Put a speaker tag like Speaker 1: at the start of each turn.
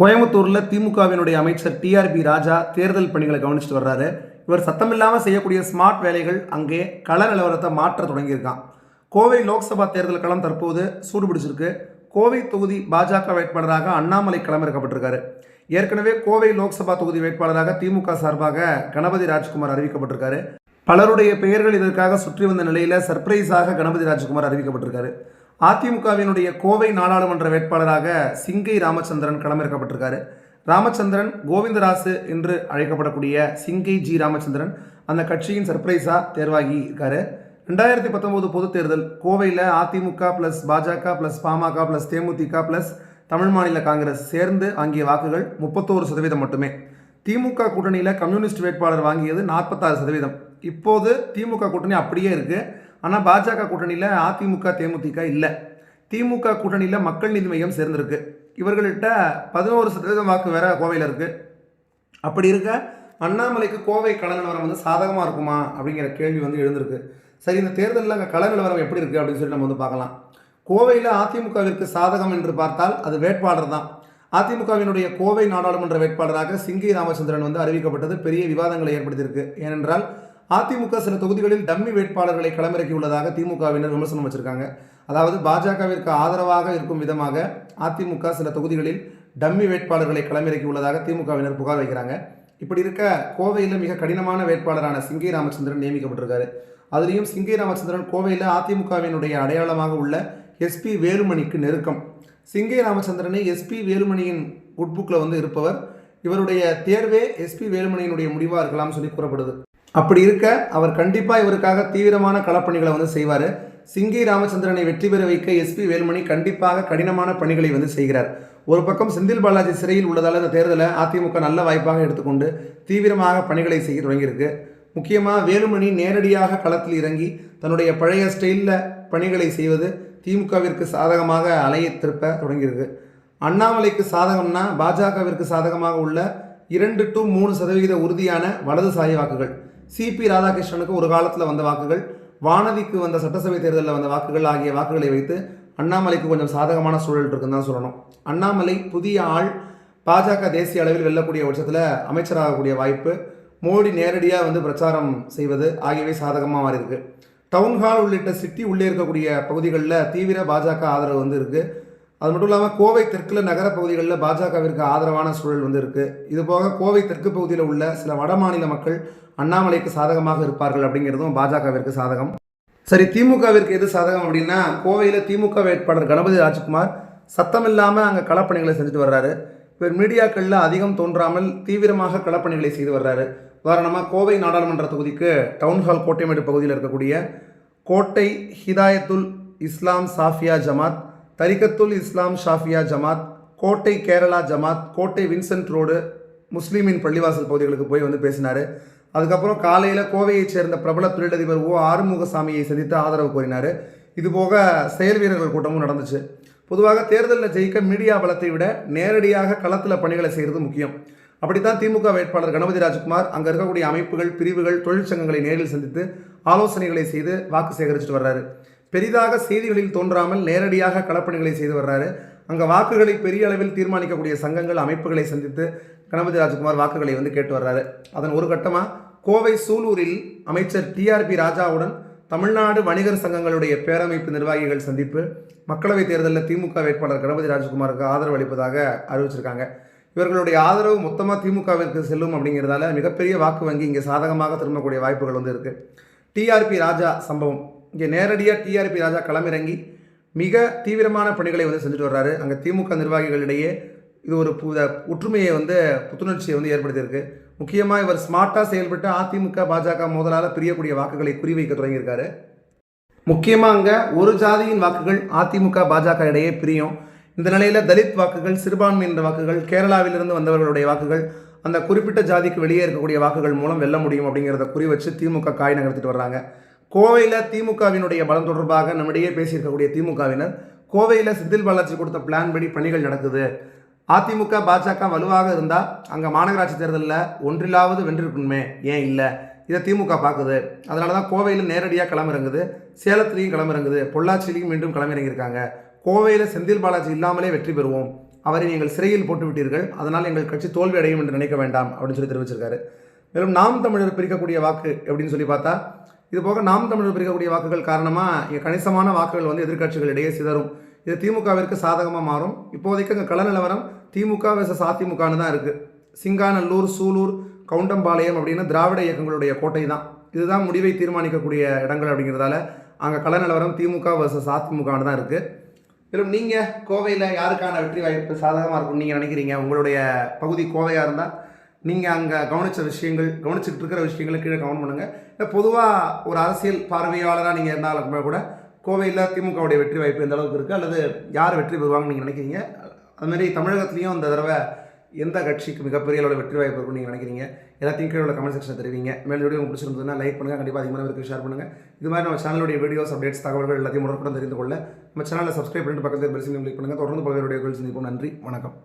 Speaker 1: கோயம்புத்தூரில் திமுகவினுடைய அமைச்சர் டிஆர்பி ராஜா தேர்தல் பணிகளை கவனிச்சுட்டு வர்றாரு. இவர் சத்தமில்லாமல் செய்யக்கூடிய ஸ்மார்ட் வேலைகள் அங்கே கள நிலவரத்தை மாற்ற தொடங்கியிருக்கான். கோவை லோக்சபா தேர்தல் களம் தற்போது சூடுபிடிச்சிருக்கு. கோவை தொகுதி பாஜக வேட்பாளராக அண்ணாமலை களமிறக்கப்பட்டிருக்காரு. ஏற்கனவே கோவை லோக்சபா தொகுதி வேட்பாளராக திமுக சார்பாக கணபதி ராஜ்குமார் அறிவிக்கப்பட்டிருக்காரு. பலருடைய பெயர்கள் இதற்காக சுற்றி வந்த நிலையில் சர்ப்ரைஸாக கணபதி ராஜ்குமார் அறிவிக்கப்பட்டிருக்காரு. அதிமுகவினுடைய கோவை நாடாளுமன்ற வேட்பாளராக சிங்கை ராமச்சந்திரன் களமிறக்கப்பட்டிருக்காரு. ராமச்சந்திரன் கோவிந்தராசு என்று அழைக்கப்படக்கூடிய சிங்கை ஜி ராமச்சந்திரன் அந்த கட்சியின் சர்ப்ரைஸாக தேர்வாகி இருக்காரு. ரெண்டாயிரத்தி பத்தொம்போது பொதுத் தேர்தல் கோவையில் AIADMK plus BJP plus PMK plus DMDK plus Tamil Maanila Congress சேர்ந்து வாங்கிய வாக்குகள் முப்பத்தோரு சதவீதம் மட்டுமே. திமுக கூட்டணியில் கம்யூனிஸ்ட் வேட்பாளர் வாங்கியது நாற்பத்தாறு சதவீதம். இப்போது திமுக கூட்டணி அப்படியே இருக்குது ஆனால் பாஜக கூட்டணியில் அதிமுக தேமுதிக இல்லை. திமுக கூட்டணியில் மக்கள் நீதி மையம் சேர்ந்திருக்கு. இவர்கள்ட்ட பதினோரு சதவீதம் வாக்கு வேற கோவையில் இருக்குது அப்படி இருக்க அண்ணாமலைக்கு கோவை கள நிலவரம் வந்து சாதகமாக இருக்குமா அப்படிங்கிற கேள்வி வந்து எழுந்திருக்கு. சரி இந்த தேர்தலில் அங்கே கள நிலவரம் எப்படி இருக்குது அப்படின்னு சொல்லி நம்ம வந்து பார்க்கலாம். கோவையில் அதிமுகவிற்கு சாதகம் என்று பார்த்தால் அது வேட்பாளர் தான். அதிமுகவினுடைய கோவை நாடாளுமன்ற வேட்பாளராக சிங்கி ராமச்சந்திரன் வந்து அறிவிக்கப்பட்டது பெரிய விவாதங்களை ஏற்படுத்தியிருக்கு. ஏனென்றால் அதிமுக சில தொகுதிகளில் டம்மி வேட்பாளர்களை களமிறக்கியுள்ளதாக திமுகவினர் விமர்சனம் வச்சிருக்காங்க. அதாவது பாஜகவிற்கு ஆதரவாக இருக்கும் விதமாக அதிமுக சில தொகுதிகளில் டம்மி வேட்பாளர்களை களமிறக்கியுள்ளதாக திமுகவினர் புகார் வைக்கிறாங்க. இப்படி இருக்க கோவையில் மிக கடினமான வேட்பாளரான சிங்கை ராமச்சந்திரன் நியமிக்கப்பட்டிருக்காரு. அதுலேயும் சிங்கை ராமச்சந்திரன் கோவையில் அதிமுகவினுடைய அடையாளமாக உள்ள எஸ்பி வேலுமணிக்கு நெருக்கம். சிங்கை ராமச்சந்திரனை எஸ்பி வேலுமணியின் குட்புக்கில் வந்து இருப்பவர். இவருடைய தேர்வே எஸ்பி வேலுமணியினுடைய முடிவாக இருக்கலாம்னு சொல்லி கூறப்படுது. அப்படி இருக்க அவர் கண்டிப்பாக இவருக்காக தீவிரமான களப்பணிகளை வந்து செய்வார். சிங்கி ராமச்சந்திரனை வெற்றி பெற வைக்க எஸ்பி வேலுமணி கண்டிப்பாக கடினமான பணிகளை வந்து செய்கிறார். ஒரு பக்கம் செந்தில் பாலாஜி சிறையில் உள்ளதால் இந்த தேர்தலை அதிமுக நல்ல வாய்ப்பாக எடுத்துக்கொண்டு தீவிரமாக பணிகளை செய்ய தொடங்கியிருக்கு. முக்கியமாக வேலுமணி நேரடியாக களத்தில் இறங்கி தன்னுடைய பழைய ஸ்டைலில் பணிகளை செய்வது திமுகவிற்கு சாதகமாக அலையை திருப்ப தொடங்கியிருக்கு. அண்ணாமலைக்கு சாதகம்னா பாஜகவிற்கு சாதகமாக உள்ள இரண்டு டு மூணு சதவிகித உறுதியான வலதுசாரி வாக்குகள். சிபி ராதாகிருஷ்ணனுக்கு ஒரு காலத்தில் வந்த வாக்குகள் வானதிக்கு வந்த சட்டசபை தேர்தலில் வந்த வாக்குகள் ஆகிய வாக்குகளை வைத்து அண்ணாமலைக்கு கொஞ்சம் சாதகமான சூழல் இருக்குன்னு தான் சொல்லணும். அண்ணாமலை புதிய ஆள் பாஜக தேசிய அளவில் வெல்லக்கூடிய பட்சத்தில் அமைச்சராகக்கூடிய வாய்ப்பு மோடி நேரடியாக வந்து பிரச்சாரம் செய்வது ஆகியவை சாதகமாக மாறி இருக்கு டவுன் ஹால் உள்ளிட்ட சிட்டி உள்ளே இருக்கக்கூடிய பகுதிகளில் தீவிர பாஜக ஆதரவு வந்து இருக்குது அது மட்டும் இல்லாமல் கோவை தெற்கில் நகர பகுதிகளில் பாஜகவிற்கு ஆதரவான சூழல் வந்து இருக்குது இது போக கோவை தெற்கு பகுதியில் உள்ள சில வட மாநில மக்கள் அண்ணாமலைக்கு சாதகமாக இருப்பார்கள் அப்படிங்கிறதும் பாஜகவிற்கு சாதகம். சரி திமுகவிற்கு எது சாதகம் அப்படின்னா கோவையில் திமுக வேட்பாளர் கணபதி ராஜ்குமார் சத்தம் இல்லாமல் அங்கே களப்பணிகளை செஞ்சுட்டு வர்றாரு. இவர் மீடியாக்களில் அதிகம் தோன்றாமல் தீவிரமாக களப்பணிகளை செய்து வர்றாரு. உதாரணமாக கோவை நாடாளுமன்ற தொகுதிக்கு டவுன்ஹால் கோட்டைமேடு பகுதியில் இருக்கக்கூடிய கோட்டை ஹிதாயத்துல் இஸ்லாம் சாஃபியா ஜமாத் தரிகத்துல் இஸ்லாம் ஷாஃபியா ஜமாத் கோட்டை கேரளா ஜமாத் கோட்டை வின்சென்ட் ரோடு முஸ்லீமின் பள்ளிவாசல் பகுதிகளுக்கு போய் வந்து பேசினார். அதுக்கப்புறம் காலையில் கோவையைச் சேர்ந்த பிரபல தொழிலதிபர் ஓ. ஆறுமுகசாமியை சந்தித்து ஆதரவு கோரினார். இதுபோக செயல் வீரர்கள் கூட்டமும் நடந்துச்சு. பொதுவாக தேர்தலில் ஜெயிக்க மீடியா பலத்தை விட நேரடியாக களத்தில் பணிகளை செய்கிறது முக்கியம். அப்படித்தான் திமுக வேட்பாளர் கணபதி ராஜ்குமார் அங்கே இருக்கக்கூடிய அமைப்புகள் பிரிவுகள் தொழிற்சங்கங்களை நேரில் சந்தித்து ஆலோசனைகளை செய்து வாக்கு சேகரிச்சுட்டு வர்றாரு. பெரிதாக செய்திகளில் தோன்றாமல் நேரடியாக களப்பணிகளை செய்து வர்றாரு. அங்கே வாக்குகளை பெரிய அளவில் தீர்மானிக்கக்கூடிய சங்கங்கள் அமைப்புகளை சந்தித்து கணபதி ராஜ்குமார் வாக்குகளை வந்து கேட்டு வர்றாரு. அதன் ஒரு கட்டமாக கோவை சூலூரில் அமைச்சர் டிஆர்பி ராஜாவுடன் தமிழ்நாடு வணிகர் சங்கங்களுடைய பேரமைப்பு நிர்வாகிகள் சந்திப்பு மக்களவைத் தேர்தலில் திமுக வேட்பாளர் கணபதி ராஜ்குமாருக்கு ஆதரவு அளிப்பதாக அறிவிச்சிருக்காங்க. இவர்களுடைய ஆதரவு மொத்தமாக திமுகவிற்கு செல்லும் அப்படிங்கிறதால மிகப்பெரிய வாக்கு வங்கி இங்கே சாதகமாக திரும்பக்கூடிய வாய்ப்புகள் வந்து இருக்குது டிஆர்பி ராஜா சம்பவம். இங்கே நேரடியாக டிஆர்பி ராஜா களமிறங்கி மிக தீவிரமான பணிகளை வந்து செஞ்சுட்டு வர்றாரு. அங்கே திமுக நிர்வாகிகளிடையே இது ஒரு புத ஒற்றுமையை வந்து புத்துணர்ச்சியை வந்து ஏற்படுத்தியிருக்கு. முக்கியமாக இவர் ஸ்மார்ட்டாக செயல்பட்டு அதிமுக பாஜக மோதலால் பிரியக்கூடிய வாக்குகளை குறிவைக்க தொடங்கியிருக்காரு. முக்கியமாக அங்கே ஒரு ஜாதியின் வாக்குகள் அதிமுக பாஜக இடையே பிரியும். இந்த நிலையில் தலித் வாக்குகள் சிறுபான்மையின்ற வாக்குகள் கேரளாவிலிருந்து வந்தவர்களுடைய வாக்குகள் அந்த குறிப்பிட்ட ஜாதிக்கு வெளியே இருக்கக்கூடிய வாக்குகள் மூலம் வெல்ல முடியும் அப்படிங்கிறத குறி வச்சு திமுக காய் நகர்த்திட்டு வர்றாங்க. கோவையில் திமுகவினுடைய பலம் தொடர்பாக நம்மிடையே பேசியிருக்கக்கூடிய திமுகவினர் கோவையில் செந்தில் பாலாஜி கொடுத்த பிளான் படி பணிகள் நடக்குது. அதிமுக பாஜக வலுவாக இருந்தால் அங்கே மாநகராட்சி தேர்தலில் ஒன்றிலாவது வென்றிருக்கணுமே ஏன் இல்லை? இதை திமுக பார்க்குது அதனால தான் கோவையில் நேரடியாக களமிறங்குது. சேலத்துலேயும் களமிறங்குது. பொள்ளாச்சியிலையும் மீண்டும் களமிறங்கியிருக்காங்க. கோவையில் செந்தில் பாலாஜி இல்லாமலே வெற்றி பெறுவோம். அவரை நீங்கள் சிறையில் போட்டு விட்டீர்கள். அதனால் எங்கள் கட்சி தோல்வி அடையும் என்று நினைக்க வேண்டாம் அப்படின்னு சொல்லி தெரிவிச்சிருக்காரு. மேலும் நாம் தமிழர் பிரிக்கக்கூடிய வாக்கு எப்படின்னு சொல்லி பார்த்தா இது போக நாம் தமிழர் பிரிக்கக்கூடிய வாக்குகள் காரணமாக கணிசமான வாக்குகள் வந்து எதிர்கட்சிகளிடையே சிதறும். இது திமுகவிற்கு சாதகமாக மாறும். இப்போதைக்கு அங்கே கள நிலவரம் திமுக விசஸ் அதிமுகன்னு தான் இருக்குது சிங்காநல்லூர் சூலூர் கவுண்டம்பாளையம் அப்படின்னு திராவிட இயக்கங்களுடைய கோட்டை தான். இதுதான் முடிவை தீர்மானிக்கக்கூடிய இடங்கள் அப்படிங்கிறதால அங்கே கள நிலவரம் திமுக வெர்சஸ் அதிமுகன்னு தான் இருக்குது மேலும் நீங்கள் கோவையில் யாருக்கான வெற்றி வாய்ப்பு சாதகமாக இருக்கும்னு நீங்கள் நினைக்கிறீங்க? உங்களுடைய பகுதி கோவையாக இருந்தால் நீங்கள் அங்கே கவனித்த விஷயங்கள் கவனிச்சுட்டு இருக்கிற விஷயங்களை கீழே கவனம் பண்ணுங்கள் இல்லை பொதுவாக ஒரு அரசியல் பார்வையாளராக நீங்கள் இருந்தாலும் கூட கோவையில் திமுகவுடைய வெற்றி வாய்ப்பு எந்த அளவுக்கு இருக்குது அல்லது யார் வெற்றி பெறுவாங்கன்னு நீங்கள் நினைக்கிறீங்க? அதுமாரி தமிழகத்துலேயும் இந்த தடவை எந்த கட்சிக்கு மிகப்பெரிய அளவில் வெற்றி வாய்ப்பு இருக்கும்னு நீங்கள் நினைக்கிறீங்க? எல்லாத்தையும் கீழே உள்ள கமெண்ட் செக்ஷன் தெரிவிங்க. மேலும் வீடியோ உங்களுக்கு பிடிச்சிருந்ததுன்னா லைக் பண்ணுங்கள் கண்டிப்பாக அதிகமான பேருக்கு ஷேர் பண்ணுங்கள் இது மாதிரி நம்ம சேனலுடைய வீடியோஸ் அப்டேட்ஸ் தகவல்கள் எல்லாத்தையும் உடனுக்குடன் தெரிந்து கொள்ள நம்ம சேனலை சப்ஸ்கிரைப் பண்ணிட்டு பக்கத்தில் பெருசு கிளிக் பண்ணுங்கள் தொடர்ந்து பல்வேறு வீடியோக்கள் சந்திப்போம். நன்றி. வணக்கம்.